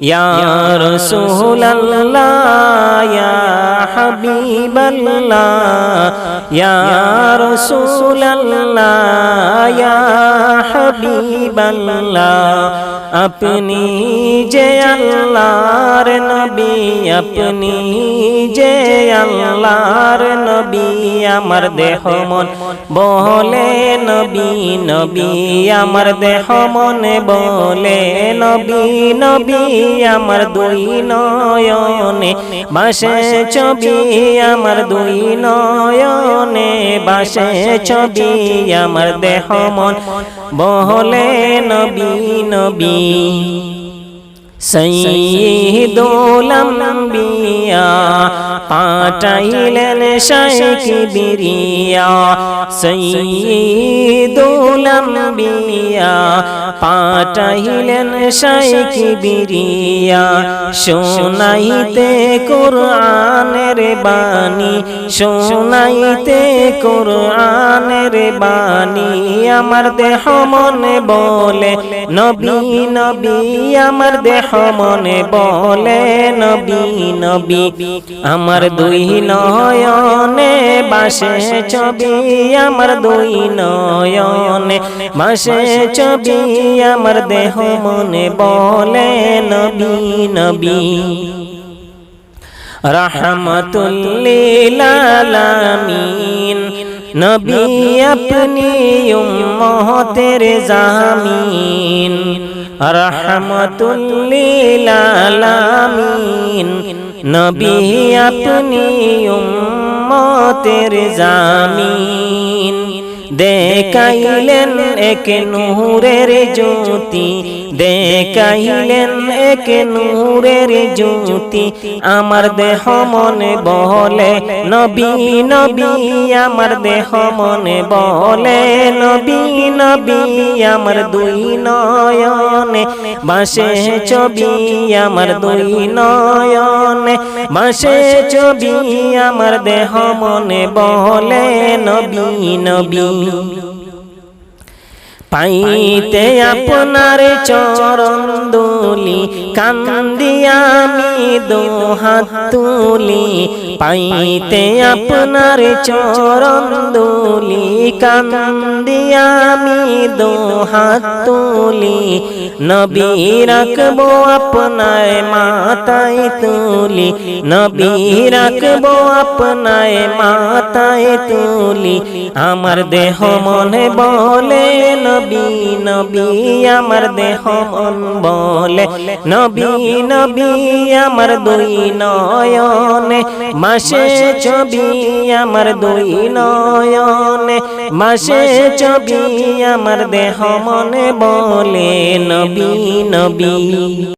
ইয়ার সোহল্লা হাবিবল্লা ইয়ার সোহল্লা হাবিবল্লা আপনি যে আল্লাহর নবী, আপনি যে আল্লাহর নবী, আমার দেহ মন বলে নবী নবী, আমার দেহ মনে বলে নবী নবী আমার দুই নয়নে, বাসে ছবি আমার দুই নয়নে, বাসে ছবি আমার দেহ মন। বহলে নবী নবী। সৈদুল আম্বিয়া পাঠাইলেন শাইখ বিরিয়া। সৈদুল আম্বিয়া পাঠাইলেন শাইখ বিরিয়া। শোনাইতে কোরআনের বাণী শোনাইতে কোরআনের বাণী। আমার দেহ মনে বলে, নবী নবী, আমার দেহ মনে বলে, নবী নবী। আমার দুই নয়নে বাসে ছবি, আমার দুই নয়নে বাসে ছবি, আমার দেহ মনে বলে, নবী নবী। রহমতুল্লিল আলামিন নবী আপনি উম্মতের জামিন। রহমতুল্লিল আলামিন নবী আপনি উম্মতের জামিন। দেখাইলেন এক নূরের জ্যোতি, দেখাইলেন এক নূরের জ্যোতি। আমার দেহ মনে বলে, নবী নবী, আমার দেহ মনে বলে, নবী নবী, আমার দুই নয়নে বাসে ছবি, আমার দুই নয়নে বাসে ছবি, আমার দেহ মনে বলে, নবী নবী। problem. পাইতে আপনার চরণ দুলি কান্দি আমি দোহাত তুলি। পাইতে আপনার চরণ দুলি কান্দি আমি দোহাত তুলি। নবী রাখব আপনার মাতায় তুলি। নবী রাখব আপনার মাতায় তুলি। আমার দেহ মনে বলে নবী নবী আমার দেহ মন বলে। নবী নবী আমার দুই নয়নে। মাসে ছবি আমার দুই নয়নে। মাসে ছবি আমার দেহ মনে বলে, নবী নবী।